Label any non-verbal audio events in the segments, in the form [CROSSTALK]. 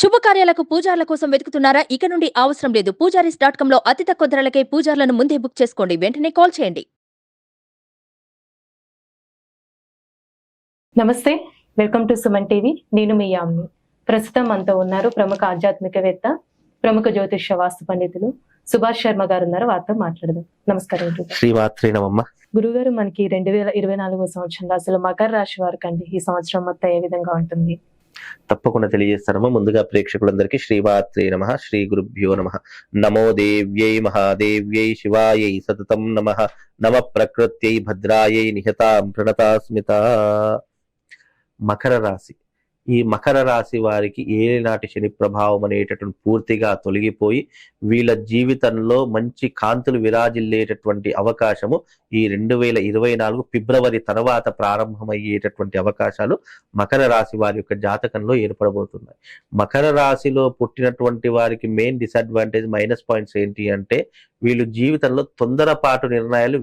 శుభకార్యాలకు పూజార్ల కోసం వెతుకుతున్నారా? ఇక నుండి అవసరం లేదు. పూజారీస్ డాట్ కామ్లో అతి తక్కువ ధరలకే పూజార్లను ముందే బుక్ చేసుకోండి. వెంటనే కాల్ చేయండి. నమస్తే. Welcome to Suman TV. నేను మీ యామ్ని. ప్రస్తుతం మనతో ఉన్నారు ప్రముఖ ఆధ్యాత్మికవేత్త ప్రముఖ జ్యోతిష్య వాస్తు పండితులు సుభాష్ శర్మ గారు ఉన్నారు వారితో మాట్లాడదాం. నమస్కారం నమమ్మ గురుగారు మనకి రెండు వేల ఇరవై నాలుగో సంవత్సరంలో అసలు మకర రాశి వారికి అండి ఈ సంవత్సరం మొత్తం ఏ విధంగా ఉంటుంది? తప్పకుండా తెలియజేస్తానమ్మా ముందుగా ప్రేక్షకులందరికీ శ్రీమాత్రి నమ శ్రీ గురుభ్యో నమ. నమో దేవ్యై మహాదేవ్యై శివాయై సతతం నమ. నమ ప్రకృత్యై భద్రాయై నిహతాం ప్రణతాస్మిత. మకర రాశి. ఈ మకర రాశి వారికి ఏలినాటి శని ప్రభావం అనేటటువంటి పూర్తిగా తొలగిపోయి వీళ్ళ జీవితంలో మంచి కాంతులు విరాజిల్లేటటువంటి అవకాశము ఈ రెండు వేల ఇరవై నాలుగు ఫిబ్రవరి తర్వాత ప్రారంభమయ్యేటటువంటి అవకాశాలు మకర రాశి వారి యొక్క జాతకంలో ఏర్పడబోతున్నాయి. మకర రాశిలో పుట్టినటువంటి వారికి మెయిన్ డిసడ్వాంటేజ్ మైనస్ పాయింట్స్ ఏంటి అంటే వీళ్ళు జీవితంలో తొందరపాటు నిర్ణయాలు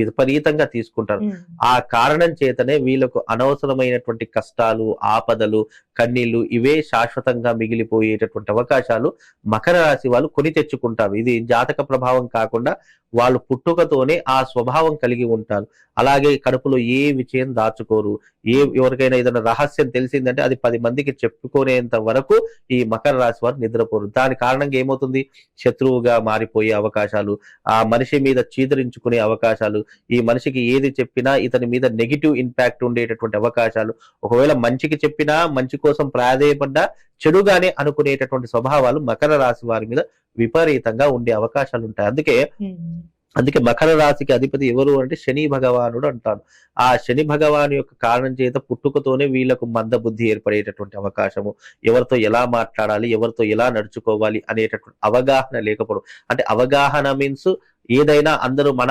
విపరీతంగా తీసుకుంటారు. ఆ కారణం చేతనే వీళ్ళకు అనవసరమైనటువంటి కష్టాలు ఆపదలు కన్నీళ్ళు ఇవే శాశ్వతంగా మిగిలిపోయేటటువంటి అవకాశాలు మకర రాశి వాళ్ళు కొని తెచ్చుకుంటారు. ఇది జాతక ప్రభావం కాకుండా వాళ్ళు పుట్టుకతోనే ఆ స్వభావం కలిగి ఉంటారు. అలాగే కడుపులో ఏ విషయం దాచుకోరు. ఏ ఎవరికైనా ఏదైనా రహస్యం తెలిసిందంటే అది పది మందికి చెప్పుకునేంత వరకు ఈ మకర రాశి వారు నిద్రపోరు. దాని కారణంగా ఏమవుతుంది? శత్రువుగా మారిపోయే అవకాశాలు ఆ మనిషి మీద చీదరించుకునే అవకాశాలు ఈ మనిషికి ఏది చెప్పినా ఇతని మీద నెగిటివ్ ఇంపాక్ట్ ఉండేటటువంటి అవకాశాలు. ఒకవేళ మంచికి చెప్పినా మంచి కోసం ప్రాధేయపడ్డా చెడుగానే అనుకునేటటువంటి స్వభావాలు మకర రాశి వారి మీద విపరీతంగా ఉండే అవకాశాలు ఉంటాయి అందుకే అందుకే మకర రాశికి అధిపతి ఎవరు అంటే శని భగవానుడు అంటారు. ఆ శని భగవాను యొక్క కారణం చేత పుట్టుకతోనే వీళ్ళకు మందబుద్ధి ఏర్పడేటటువంటి అవకాశము. ఎవరితో ఎలా మాట్లాడాలి ఎవరితో ఎలా నడుచుకోవాలి అనేటటువంటి అవగాహన లేకపోవడం. అంటే అవగాహన మీన్స్ ఏదైనా అందరూ మన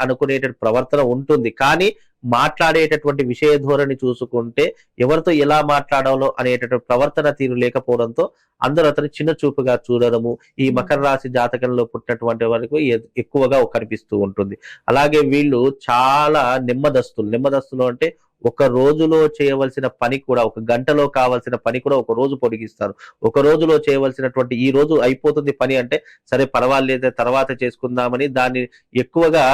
అనుకునేటటువంటి ప్రవర్తన ఉంటుంది. కానీ మాట్లాడేటటువంటి విషయ ధోరణి చూసుకుంటే ఎవరితో ఎలా మాట్లాడాలో అనేటటువంటి ప్రవర్తన తీరు లేకపోవడంతో అందరూ అతను చిన్న చూపుగా చూడడము ఈ మకర రాశి జాతకంలో పుట్టినటువంటి వరకు ఎక్కువగా కనిపిస్తూ ఉంటుంది. అలాగే వీళ్ళు చాలా నెమ్మదస్తులు. నెమ్మదస్తులు అంటే ఒక రోజులో చేయవలసిన పని కూడా ఒక గంటలో కావాల్సిన పని కూడా ఒక రోజు పొడిగిస్తారు. ఒక రోజులో చేయవలసినటువంటి ఈ రోజు అయిపోతుంది పని అంటే సరే పర్వాలేదు తర్వాత చేసుకుందామని దాన్ని ఎక్కువగా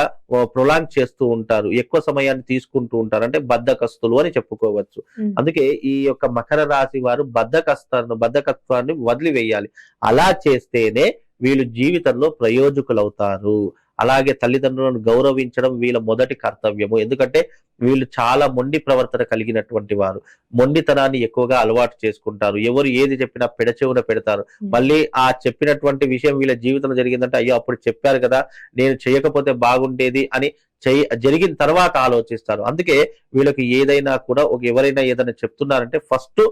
ప్రొలాంగ్ చేస్తూ ఉంటారు. ఎక్కువ సమయాన్ని తీసుకుంటూ ఉంటారు. అంటే బద్ధకస్తులు అని చెప్పుకోవచ్చు. అందుకే ఈ యొక్క మకర రాశి వారు బద్ధకస్తాన్ని బద్ధకత్వాన్ని వదిలివేయాలి. అలా చేస్తేనే వీళ్ళు జీవితంలో ప్రయోజకులవుతారు. అలాగే తల్లిదండ్రులను గౌరవించడం వీళ్ళ మొదటి కర్తవ్యము. ఎందుకంటే వీళ్ళు చాలా మొండి ప్రవర్తన కలిగినటువంటి వారు. మొండితనాన్ని ఎక్కువగా అలవాటు చేసుకుంటారు. ఎవరు ఏది చెప్పినా పెడచెవున పెడతారు. మళ్ళీ ఆ చెప్పినటువంటి విషయం వీళ్ళ జీవితంలో జరిగిందంటే అయ్యో అప్పుడు చెప్పారు కదా నేను చేయకపోతే బాగుండేది అని చెయ్యి జరిగిన తర్వాత ఆలోచిస్తారు. అందుకే వీళ్ళకి ఏదైనా కూడా ఒక ఎవరైనా ఏదైనా చెప్తున్నారంటే ఫస్ట్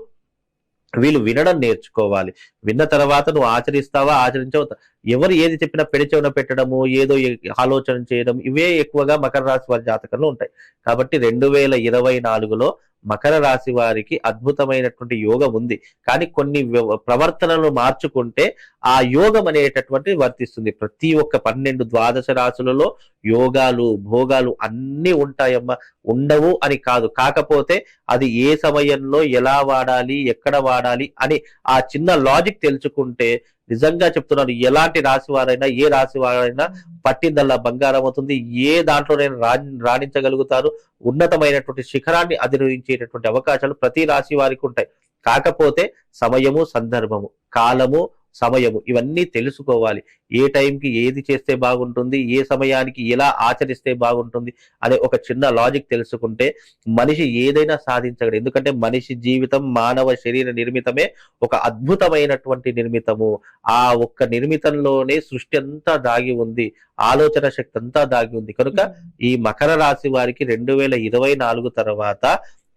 వీళ్ళు వినడం నేర్చుకోవాలి. విన్న తర్వాత నువ్వు ఆచరిస్తావా ఆచరించవు? ఎవరు ఏది చెప్పినా పెడిచెవున పెట్టడము ఏదో ఆలోచన చేయడం ఇవే ఎక్కువగా మకర రాశి వారి జాతకంలో ఉంటాయి. కాబట్టి రెండు వేల ఇరవై నాలుగులో మకర రాశి వారికి అద్భుతమైనటువంటి యోగం ఉంది. కానీ కొన్ని ప్రవర్తనలు మార్చుకుంటే ఆ యోగం అనేటటువంటి వర్తిస్తుంది. ప్రతి ఒక్క పన్నెండు ద్వాదశ రాశులలో యోగాలు భోగాలు అన్ని ఉంటాయమ్మా. ఉండవు అని కాదు. కాకపోతే అది ఏ సమయంలో ఎలా వాడాలి ఎక్కడ వాడాలి అని ఆ చిన్న లాజిక్ తెలుసుకుంటే నిజంగా చెప్తున్నాను ఎలాంటి రాశి వారైనా ఏ రాశి వారైనా పట్టిందల్లా బంగారం అవుతుంది. ఏ దాంట్లోనైనా రా- రాణించగలుగుతారు ఉన్నతమైనటువంటి శిఖరాన్ని అధిరోహించేటటువంటి అవకాశాలు ప్రతి రాశి వారికి ఉంటాయి. కాకపోతే సమయము సందర్భము కాలము సమయము. ఇవన్నీ తెలుసుకోవాలి. ఏ టైంకి ఏది చేస్తే బాగుంటుంది ఏ సమయానికి ఎలా ఆచరిస్తే బాగుంటుంది అనే ఒక చిన్న లాజిక్ తెలుసుకుంటే మనిషి ఏదైనా సాధించగలడు. ఎందుకంటే మనిషి జీవితం మానవ శరీర నిర్మితమే ఒక అద్భుతమైనటువంటి నిర్మితము. ఆ ఒక్క నిర్మితంలోనే సృష్టి అంతా దాగి ఉంది. ఆలోచన శక్తి అంతా దాగి ఉంది. కనుక ఈ మకర రాశి వారికి రెండు వేల ఇరవై నాలుగు తర్వాత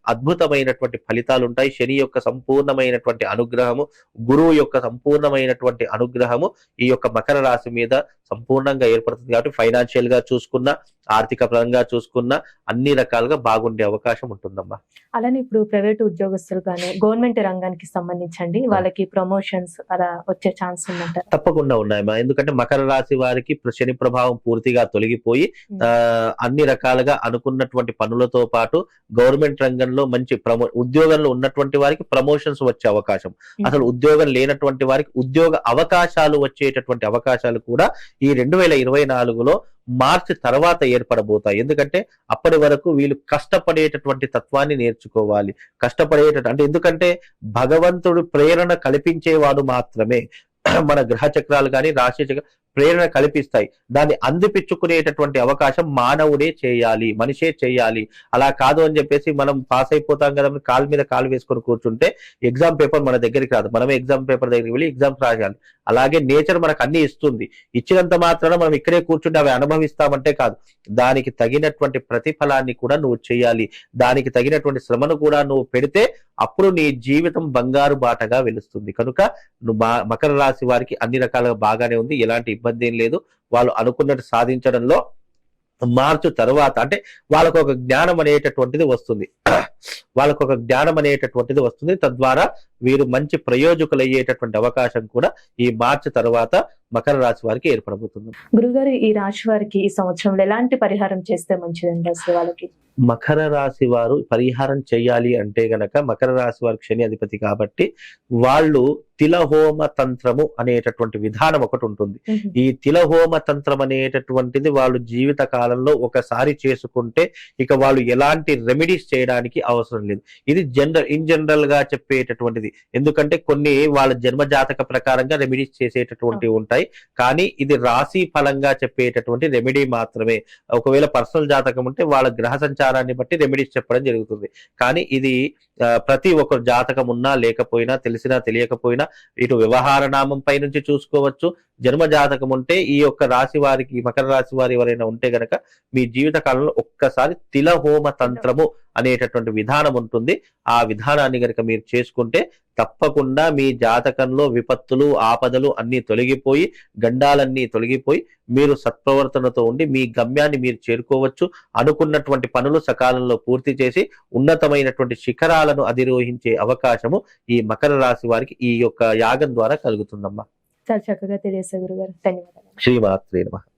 అద్భుతమైనటువంటి ఫలితాలు ఉంటాయి శని యొక్క సంపూర్ణమైనటువంటి అనుగ్రహము గురువు యొక్క సంపూర్ణమైనటువంటి అనుగ్రహము ఈ యొక్క మకర రాశి మీద సంపూర్ణంగా ఏర్పడుతుంది. కాబట్టి ఫైనాన్షియల్గా చూసుకున్నా ఆర్థిక పరంగా చూసుకున్నా అన్ని రకాలుగా బాగుండే అవకాశం ఉంటుందమ్మా. అలానే ఇప్పుడు ప్రైవేట్ ఉద్యోగస్తులు కానీ గవర్నమెంట్ రంగానికి సంబంధించండి వాళ్ళకి ప్రమోషన్స్ అలా వచ్చే ఛాన్స్ ఉందంటారు తప్పకుండా ఉన్నాయమ్మా. ఎందుకంటే మకర రాశి వారికి శని ప్రభావం పూర్తిగా తొలగిపోయి అన్ని రకాలుగా అనుకున్నటువంటి పనులతో పాటు గవర్నమెంట్ రంగంలో మంచి ప్రమో ఉద్యోగంలో ఉన్నటువంటి వారికి ప్రమోషన్స్ వచ్చే అవకాశం. అసలు ఉద్యోగం లేనటువంటి వారికి ఉద్యోగ అవకాశాలు వచ్చేటటువంటి అవకాశాలు కూడా ఈ రెండు వేల ఇరవై నాలుగులో మార్చి తర్వాత ఏర్పడబోతాయి. ఎందుకంటే అప్పటి వరకు వీళ్ళు కష్టపడేటటువంటి తత్వాన్ని నేర్చుకోవాలి. కష్టపడేట అంటే ఎందుకంటే భగవంతుడు ప్రేరణ కల్పించేవాడు మాత్రమే. మన గ్రహ చక్రాలు కానీ రాశి చక్ర ప్రేరణ కల్పిస్తాయి. దాన్ని అందిపించుకునేటటువంటి అవకాశం మానవుడే చేయాలి మనిషే చేయాలి. అలా కాదు అని చెప్పేసి మనం పాస్ అయిపోతాం కదా కాలు మీద కాలు వేసుకొని కూర్చుంటే ఎగ్జామ్ పేపర్ మన దగ్గరికి రాదు. మనమే ఎగ్జామ్ పేపర్ దగ్గరికి వెళ్ళి ఎగ్జామ్స్ రాయాలి. అలాగే నేచర్ మనకు అన్ని ఇస్తుంది. ఇచ్చినంత మాత్రాన మనం ఇక్కడే కూర్చుంటే అవి అనుభవిస్తామంటే కాదు. దానికి తగినటువంటి ప్రతిఫలాన్ని కూడా నువ్వు చేయాలి. దానికి తగినటువంటి శ్రమను కూడా నువ్వు పెడితే అప్పుడు నీ జీవితం బంగారు బాటగా వెలుస్తుంది. కనుక నువ్వు మా- మకర రాశి వారికి అన్ని రకాలుగా బాగానే ఉంది. ఎలాంటి ఇబ్బంది ఏం లేదు. వాళ్ళు అనుకున్నట్టు సాధించడంలో మార్చు తర్వాత అంటే వాళ్ళకు ఒక జ్ఞానం అనేటటువంటిది వస్తుంది. [CLEARS THROAT] వాళ్ళకు ఒక జ్ఞానం అనేటటువంటిది వస్తుంది. తద్వారా వీరు మంచి ప్రయోజకులు అయ్యేటటువంటి అవకాశం కూడా ఈ మార్చి తర్వాత మకర రాశి వారికి ఏర్పడబోతుంది. గురుగారు ఈ రాశి వారికి ఈ సంవత్సరంలో ఎలాంటి పరిహారం చేస్తే మంచిదండి అసలు వాళ్ళకి? మకర రాశి వారు పరిహారం చేయాలి అంటే గనక మకర రాశి వారికి శని అధిపతి కాబట్టి వాళ్ళు తిలహోమ తంత్రము అనేటటువంటి విధానం ఒకటి ఉంటుంది. ఈ తిలహోమ తంత్రం అనేటటువంటిది వాళ్ళు జీవిత కాలంలో ఒకసారి చేసుకుంటే ఇక వాళ్ళు ఎలాంటి రెమెడీస్ చేయడానికి అవసరం లేదు. ఇది జనరల్ ఇన్ జనరల్గా చెప్పేటటువంటిది. ఎందుకంటే కొన్ని వాళ్ళ జన్మ జాతక ప్రకారంగా రెమెడీస్ చేసేటటువంటివి ఉంటాయి. కానీ ఇది రాశి ఫలంగా చెప్పేటటువంటి రెమెడీ మాత్రమే. ఒకవేళ పర్సనల్ జాతకం ఉంటే వాళ్ళ గ్రహ సంచారాన్ని బట్టి రెమెడీస్ చెప్పడం జరుగుతుంది. కానీ ఇది ప్రతి ఒక్కరు జాతకం ఉన్నా లేకపోయినా తెలిసినా తెలియకపోయినా ఇటు వ్యవహార నామం పై నుంచి చూసుకోవచ్చు. జన్మ జాతకం ఉంటే ఈ యొక్క రాశి వారికి ఈ మకర రాశి వారు ఎవరైనా ఉంటే గనక మీ జీవిత కాలంలో ఒక్కసారి తిలహోమ తంత్రము అనేటటువంటి విధానం ఉంటుంది. ఆ విధానాన్ని గనక మీరు చేసుకుంటే తప్పకుండా మీ జాతకంలో విపత్తులు ఆపదలు అన్ని తొలగిపోయి గండాలన్నీ తొలగిపోయి మీరు సత్ప్రవర్తనతో ఉండి మీ గమ్యాన్ని మీరు చేరుకోవచ్చు. అనుకున్నటువంటి పనులు సకాలంలో పూర్తి చేసి ఉన్నతమైనటువంటి శిఖరాలను అధిరోహించే అవకాశము ఈ మకర రాశి వారికి ఈ యొక్క యాగం ద్వారా కలుగుతుందమ్మా. చాలా చక్కగా తెలియజేశారు గురుగారు. ధన్యవాదాలు. శ్రీమాత్రే నమః.